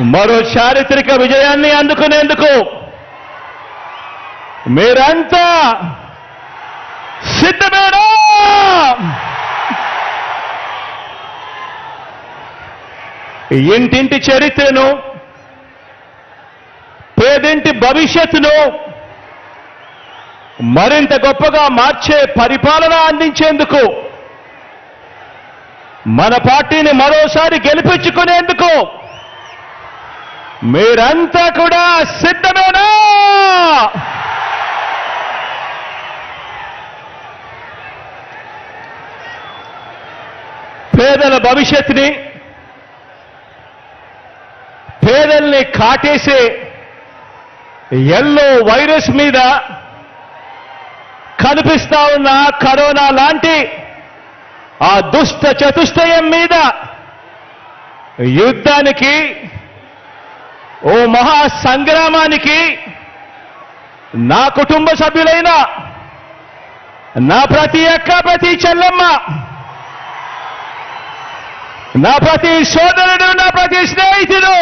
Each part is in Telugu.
మరో చారిత్రక విజయాన్ని అందుకునేందుకు మీరంతా సిద్ధమేనా? ఇంటింటి చరిత్రను పేదింటి భవిష్యత్తును మరింత గొప్పగా మార్చే పరిపాలన అందించేందుకు మన పార్టీని మరోసారి గెలిపించుకునేందుకు మీరంతా కూడా సిద్ధమేనా? పేదల భవిష్యత్తుని పేదల్ని కాటేసే ఎల్లో వైరస్ మీద కనిపిస్తా ఉన్న కరోనా లాంటి ఆ దుష్ట చతుష్టయం మీద యుద్ధానికి ఓ మహా సంగ్రామానికి నా కుటుంబ సభ్యులైన నా ప్రతి అక్క ప్రతి చెల్లెమ్మ నా ప్రతి సోదరుడు నా ప్రతి స్నేహితుడు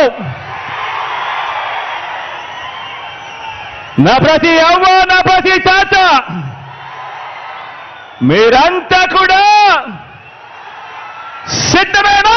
నా ప్రతి అవ్వ నా ప్రతి తాత మీరంతా కూడా సిద్ధమేనా?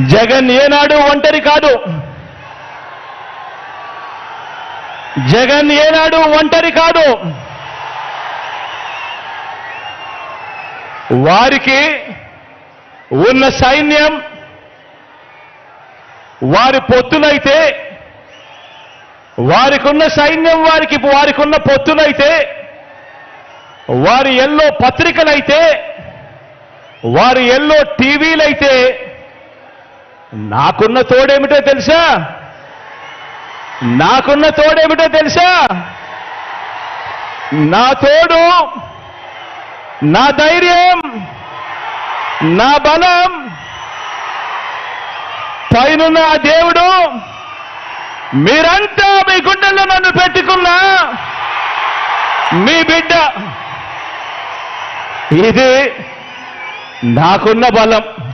జగన్ ఏనాడు ఒంటరి కాదు. జగన్ ఏనాడు ఒంటరి కాదు. వారికి ఉన్న సైన్యం వారి పొత్తులైతే వారికి ఉన్న సైన్యం వారికి వారికి ఉన్న పొత్తులైతే వారి ఎల్లో పత్రికలైతే వారి ఎల్లో టీవీలైతే నాకున్న తోడేమిటో తెలుసా? నాకున్న తోడేమిటో తెలుసా? నా తోడు నా ధైర్యం నా బలం పైనున్న నా దేవుడు మీరంతా మీ గుండెల్లో నన్ను పెట్టుకున్నా మీ బిడ్డ. ఇది నాకున్న బలం.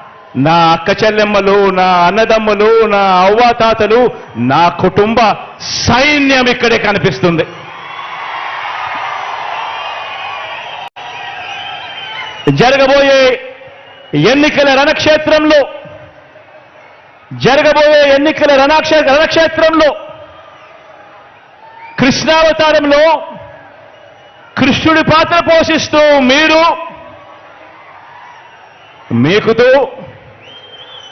నా అక్క చెల్లెమ్మలు నా అన్నదమ్ములు నా అవ్వాతాతలు నా కుటుంబ సైన్యం ఇక్కడే కనిపిస్తుంది. జరగబోయే ఎన్నికల రణక్షేత్రంలో జరగబోయే ఎన్నికల రణక్షే రణక్షేత్రంలో కృష్ణావతారంలో కృష్ణుడి పాత్ర పోషిస్తూ మీరు మీకుతూ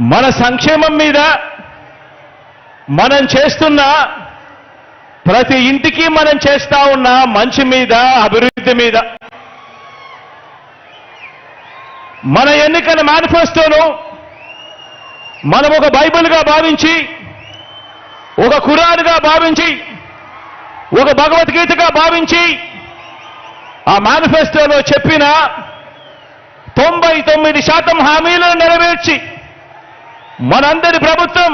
మన సంక్షేమం మీద మనం చేస్తున్న ప్రతి ఇంటికి మనం చేస్తా ఉన్న మంచి మీద అభివృద్ధి మీద. మన ఎన్నికల మేనిఫెస్టోను మనం ఒక బైబిల్గా భావించి ఒక ఖురాన్గా భావించి ఒక భగవద్గీతగా భావించి ఆ మేనిఫెస్టోలో చెప్పిన తొంభై తొమ్మిది శాతం హామీ మనందరి ప్రభుత్వం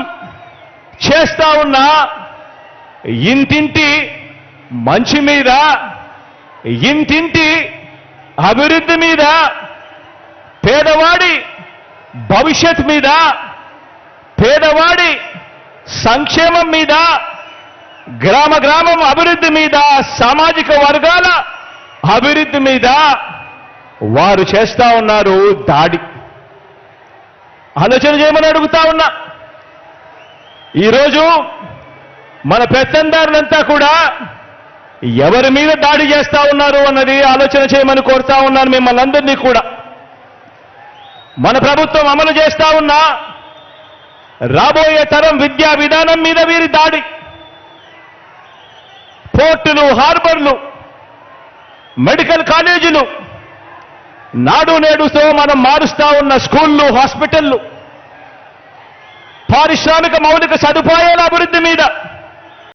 చేస్తా ఉన్న ఇంటింటి మంచి మీద ఇంటింటి అభివృద్ధి మీద పేదవాడి భవిష్యత్ మీద పేదవాడి సంక్షేమం మీద గ్రామ గ్రామం అభివృద్ధి మీద సామాజిక వర్గాల అభివృద్ధి మీద వారు చేస్తా ఉన్నారు దాడి. ఆలోచన చేయమని అడుగుతా ఉన్నా. ఈరోజు మన పెత్తందారులంతా కూడా ఎవరి మీద దాడి చేస్తా ఉన్నారు అన్నది ఆలోచన చేయమని కోరుతా ఉన్నాను మిమ్మల్ని అందరినీ కూడా. మన ప్రభుత్వం అమలు చేస్తా ఉన్నా రాబోయే తరం విద్యా విధానం మీద వీరి దాడి. పోర్టులు హార్బర్లు మెడికల్ కాలేజీలు నాడు నేడుతో మనం మారుస్తా ఉన్న స్కూళ్ళు హాస్పిటళ్ళు. పారిశ్రామిక మౌలిక సదుపాయాల అభివృద్ధి మీద